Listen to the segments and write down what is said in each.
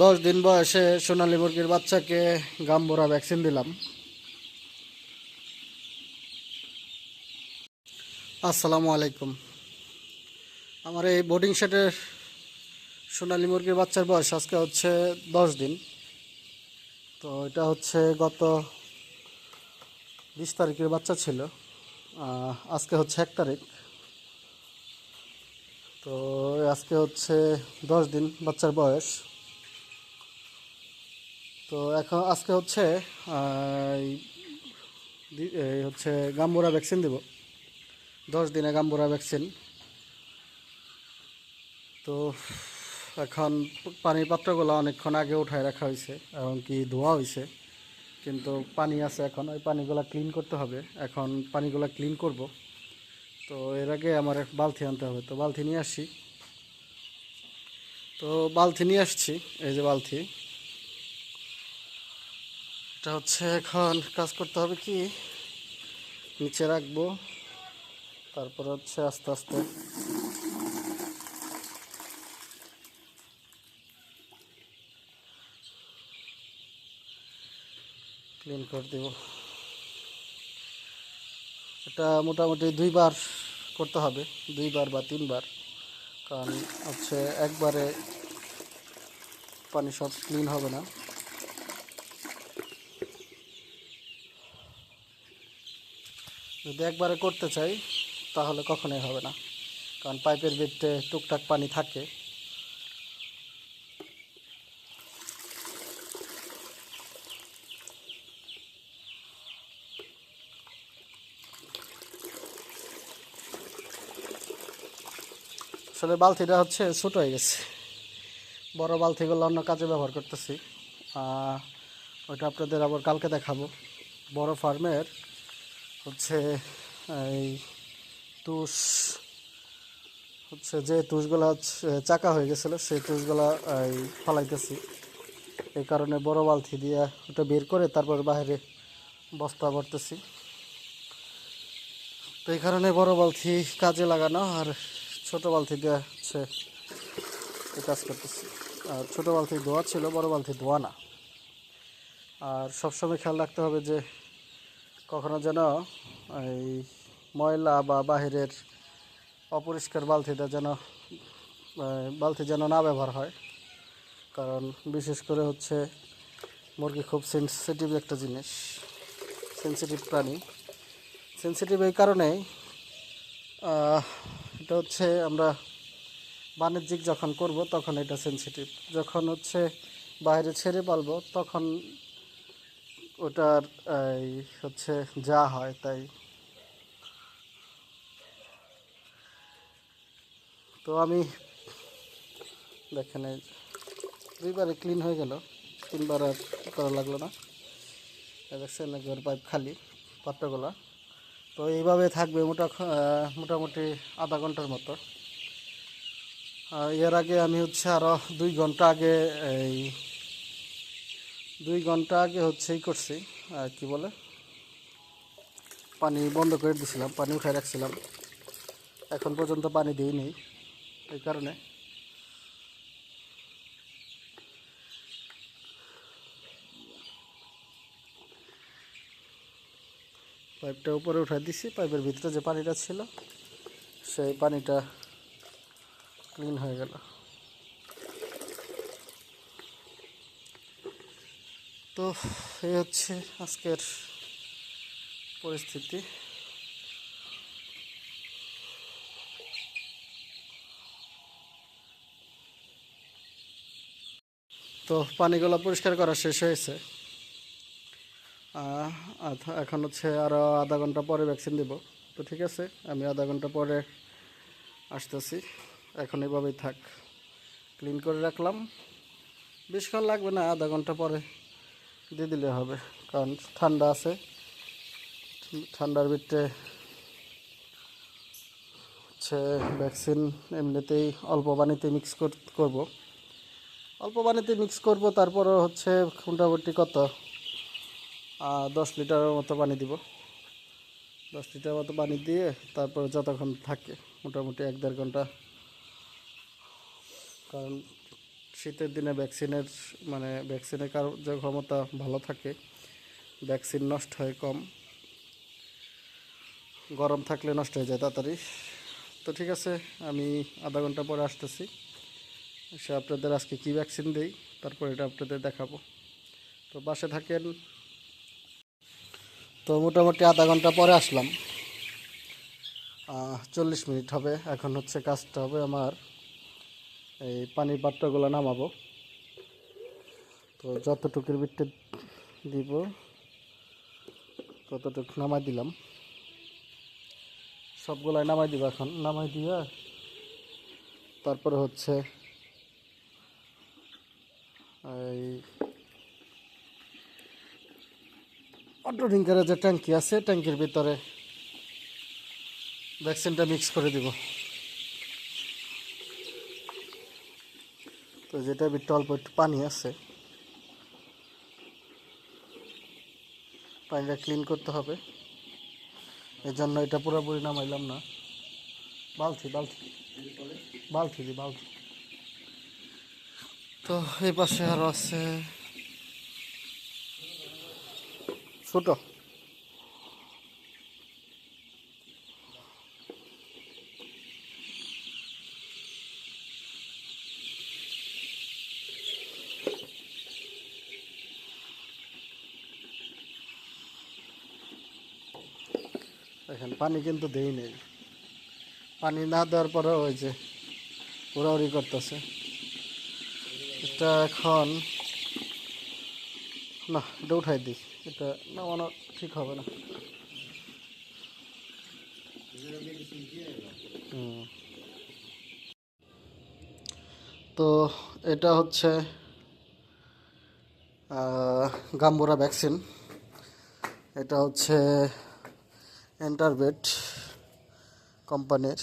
দশ দিন বয়সে সোনালী মুরগির বাচ্চাকে গাম্বোরা ভ্যাকসিন দিলাম। আসসালামু আলাইকুম। আমার এই বোর্ডিং শেডের সোনালী মুরগির বাচ্চার বয়স আজকে হচ্ছে দশ দিন। তো এটা হচ্ছে গত বিশ তারিখের বাচ্চা ছিল। আজকে হচ্ছে এক তারিখ। তো আজকে হচ্ছে দশ দিন বাচ্চার বয়স। তো এখন আজকে হচ্ছে হচ্ছে গাম্বুরা ভ্যাকসিন দেব। দশ দিনে গাম্বুরা ভ্যাকসিন তো এখন পানির পাত্রগুলো অনেকক্ষণ আগে উঠায় রাখা হয়েছে এবং কি ধোয়া হয়েছে। কিন্তু পানি আছে এখন, ওই পানিগুলো ক্লিন করতে হবে। এখন পানিগুলো ক্লিন করব। তো এর আগে আমার এক বালতি আনতে হবে, তো বালতি নিয়ে আসি। তো বালতি নিয়ে আসছি, এই যে বালতি। এটা হচ্ছে এখন কাজ করতে হবে কি? নিচে রাখব। তারপর হচ্ছে আস্তে আস্তে। ক্লিন করে দেব। এটা মোটামুটি দুইবার করতে হবে। দুইবার বা তিনবার। কারণ হচ্ছে একবারে পানি সব ক্লিন হবে না। যদি একবারে করতে চাই, তাহলে কখনোই হবে না। কারণ পাইপের বেডে টুকটাক পানি থাকে। আসলে বালতিটা হচ্ছে ছোট হয়ে গেছে। বড় বালতিগুলো অন্য কাজে ব্যবহার করতেছি। ওইটা আপনাদের আবার কালকে দেখাবো। বড় ফার্মের হচ্ছে, এই তুষ, হচ্ছে যে তুষগুলা চাকা হয়ে গেছিল, সেই তুষগুলা, এই ফালাইতেছি। এই কারণে বড় বালতি দিয়ে ওটা বের করে তারপর বাইরে বস্তা ভরতেছি। তো এই কারণে বড় বালতি কাজে লাগানো আর ছোট বালতি দিয়ে হচ্ছে কাজ করতেছি। আর ছোটো বালতি ধোয়া ছিল, বড় বালতি ধোয়া না। আর সবসময় খেয়াল রাখতে হবে যে কখনো যেন এই ময়লা বা বাহিরের অপরিষ্কার বালতিটা যেন বালতি যেন না ব্যবহার হয়। কারণ বিশেষ করে হচ্ছে মুরগি খুব সেন্সিটিভ একটা জিনিস সেন্সিটিভ প্রাণী। সেন্সিটিভ এই কারণেই এটা হচ্ছে আমরা বাণিজ্যিক যখন করব তখন এটা সেন্সিটিভ যখন হচ্ছে বাইরে ছেড়ে পালবো তখন ওটার, এই, হচ্ছে যা হয় তাই। তো আমি, দেখেন দুইবারে ক্লিন হয়ে গেল, তিনবার আর করা লাগল না। দেখছেন একবার পাইপ খালি, পাত্রগুলা। তো এইভাবে থাকবে মোটা মোটামুটি আধা ঘণ্টার মতো। এর আগে আমি হচ্ছে আরও দুই ঘণ্টা আগে এই দুই ঘণ্টা আগে হচ্ছে এই করছি কি বলে? পানি বন্ধ করে দিছিলাম, পানি উঠায় রাখছিলাম। এখন পর্যন্ত পানি দিই নেই, এই কারণে। পাইপটা উপরে উঠাই দিছি, পাইপের ভিতরে যে পানিটা ছিল, সেই পানিটা ক্লিন হয়ে গেল। তো এই হচ্ছে আজকের পরিস্থিতি। তো পানিগুলো পরিষ্কার করা শেষ হয়েছে। এখন হচ্ছে আরও আধা ঘণ্টা পরে ভ্যাকসিন দেব। তো ঠিক আছে, আমি আধা ঘণ্টা পরে আসতেছি। এখন এভাবেই থাক। ক্লিন করে রাখলাম। বেশিক্ষণ লাগবে না, আধা ঘণ্টা পরে। দিয়ে দিলে হবে, কারণ ঠান্ডা আছে। ঠান্ডার ভিতরে হচ্ছে ভ্যাকসিন এমনিতেই অল্প পানিতে মিক্স করব। অল্প পানিতে মিক্স করব তারপরে হচ্ছে মোটামুটি কত? দশ লিটারের মতো পানি দিব। দশ লিটার মতো পানি দিয়ে তারপরে যতক্ষণ থাকে, মোটামুটি এক দেড় ঘণ্টা। কারণ শীতের দিনে ভ্যাকসিনের মানে ভ্যাকসিনের কার্য ক্ষমতা ভালো থাকে, ভ্যাকসিন নষ্ট হয় কম। গরম থাকলে নষ্ট হয়ে যায় তাড়াতাড়ি। তো ঠিক আছে, আমি আধা ঘণ্টা পরে আসতেছি। সে আপনাদের আজকে কী ভ্যাকসিন দেই, তারপর এটা আপনাদের দেখাবো। তো বাসে থাকেন। তো মোটামুটি আধা ঘণ্টা পরে আসলাম। চল্লিশ মিনিট হবে, এখন হচ্ছে কাজটা হবে আমার। এই পানির পাত্রগুলো নামাবো। তো যতটুকুর বিটে দিব, ততটুকু নামাই দিলাম। সবগুলাই নামাই দিব এখন। নামাই দিয়ে তারপরে হচ্ছে এই অটো ড্রিঙ্কারের যে ট্যাঙ্কি আছে, ট্যাঙ্কির ভিতরে ভ্যাকসিনটা মিক্স করে দিব। যেটা ভিতরে অল্প একটু পানি আছে। পানিটা ক্লিন করতে হবে। এই জন্য এটা পুরোপুরি নামাইলাম না। বালতি বালতি। বালতি বালতি। তো এই পাশে আরও আছে। ছোট। দেখেন, পানি কিন্তু দেই নেই। পানি না দেওয়ার পরেও ওই যে উড়াউড়ি করতেছে। এটা এখন, না, এটা উঠাই দিই। এটা নামানো ঠিক হবে না। তো এটা হচ্ছে গাম্বুরা ভ্যাকসিন। এটা হচ্ছে এন্টারবেট কোম্পানির।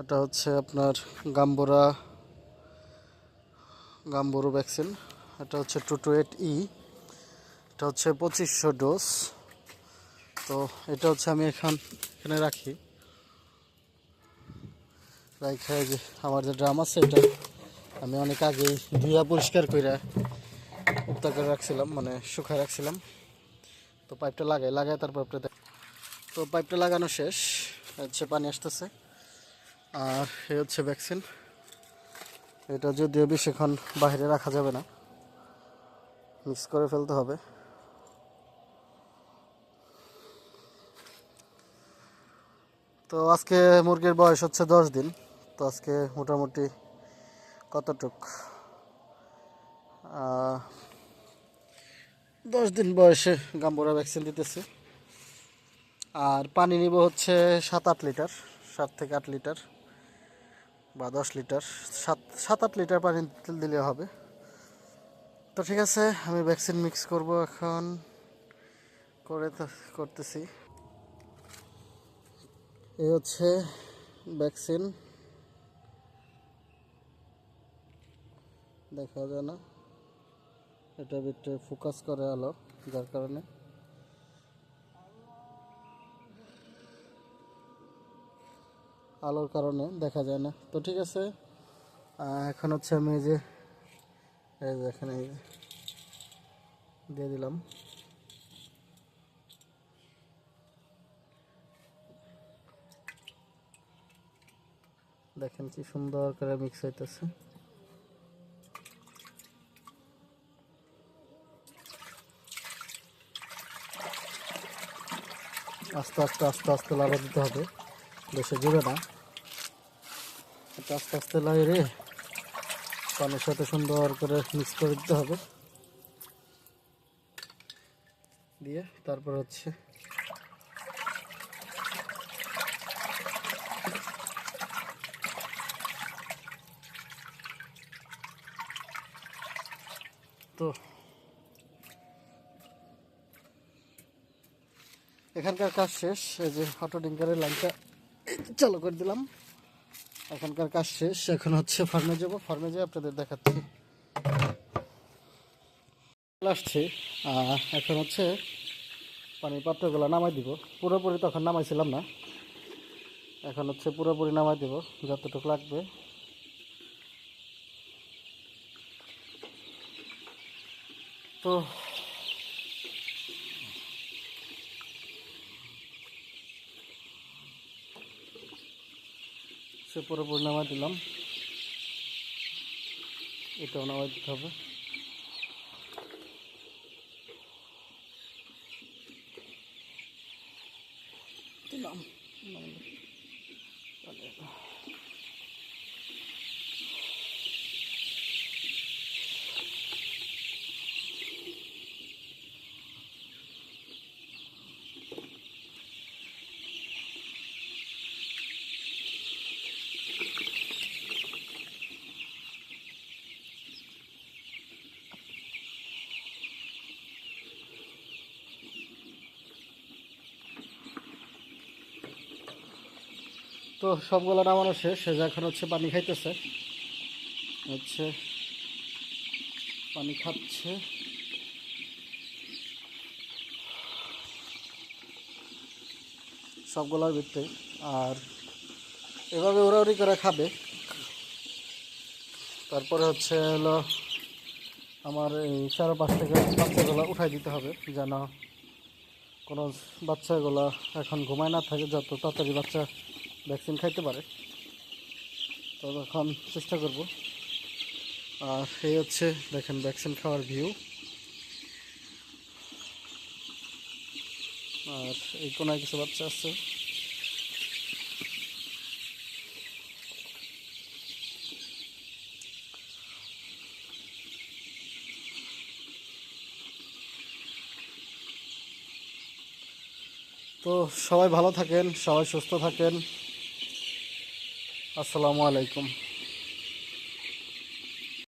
এটা হচ্ছে আপনার গাম্বুরা, গাম্বুরু ভ্যাকসিন। এটা হচ্ছে টু টু এইট ই। এটা হচ্ছে পঁচিশশো ডোজ। তো এটা হচ্ছে আমি এখন, এখানে রাখি। রাখা যে আমার যে ড্রাম আছে, এটা আমি অনেক আগেই ধুয়া পরিষ্কার করে উত্তা করে রাখছিলাম মানে শুকায় রাখছিলাম। তো পাইপটা লাগাই লাগাই তারপর দেখ- তো পাইপটা লাগানো শেষ, হচ্ছে পানি আসতেছে। আর এই হচ্ছে ভ্যাকসিন। এটা যদিও বেশিক্ষণ বাইরে রাখা যাবে না, মিক্স করে ফেলতে হবে। তো আজকে মুরগির বয়স হচ্ছে দশ দিন, তো আজকে মোটামুটি কতটুক? দশ দিন বয়সে গাম্বুরা ভ্যাকসিন দিতেছি। আর পানি নিব হচ্ছে সাত আট লিটার, সাত থেকে আট লিটার বা দশ লিটার। সাত সাত আট লিটার পানি দিলে হবে। তো ঠিক আছে, আমি ভ্যাকসিন মিক্স করব এখন। করে করতেছি। এই হচ্ছে ভ্যাকসিন দেখা যায় না। এটা ভিতরে ফোকাস করে আলো যার কারণে। আলোর কারণে দেখা যায় না। তো ঠিক আছে এখন হচ্ছে আমি এই যে এই যে এখানে দিয়ে দিলাম। দেখেন কি সুন্দর করে মিক্স হইতেছে। আস্তে আস্তে আস্তে আস্তে লাগা দিতে হবে। বেশি জোরে না। আস্তে আস্তে লাগিয়ে পানির সাথে সুন্দর করে মিক্স করে দিতে হবে। দিয়ে তারপর হচ্ছে তো এখানকার কাজ শেষ, এই যে অটো ডিঙ্কারের লাইনটা চালু করে দিলাম। এখানকার কাজ শেষ, এখন হচ্ছে ফার্মে যাব। ফার্মে যেয়ে আপনাদের দেখাচ্ছি। আসছি এখন হচ্ছে পানির পাত্রগুলো নামাই দিব। পুরোপুরি তখন নামাইছিলাম না। এখন হচ্ছে পুরোপুরি নামাই দিব, যতটুকু লাগবে। তো সে পরে নামাই দিলাম। এটাও নামাই দিতে হবে দিলাম নামাই দিলাম। তো সবগুলো নামানো শেষ। সে এখন হচ্ছে পানি খাইতেছে। হচ্ছে পানি খাচ্ছে। সবগুলোর ভিতরে। আর এভাবে ওরাউরি করে খাবে। তারপরে হচ্ছে হলো আমার এই চারপাশ থেকে বাচ্চাগুলো উঠাই দিতে হবে, যেন কোনো বাচ্চাগুলো এখন ঘুমায় না থাকে, যত তাড়াতাড়ি বাচ্চা ভ্যাকসিন খাইতে পারে। তো তখন চেষ্টা করব। আর এই হচ্ছে, দেখেন, ভ্যাকসিন খাওয়ার ভিউ। আর এই কোনায় কিছু বাচ্চা আছে। তো সবাই ভালো থাকেন, সবাই সুস্থ থাকেন। আসসালামু আলাইকুম।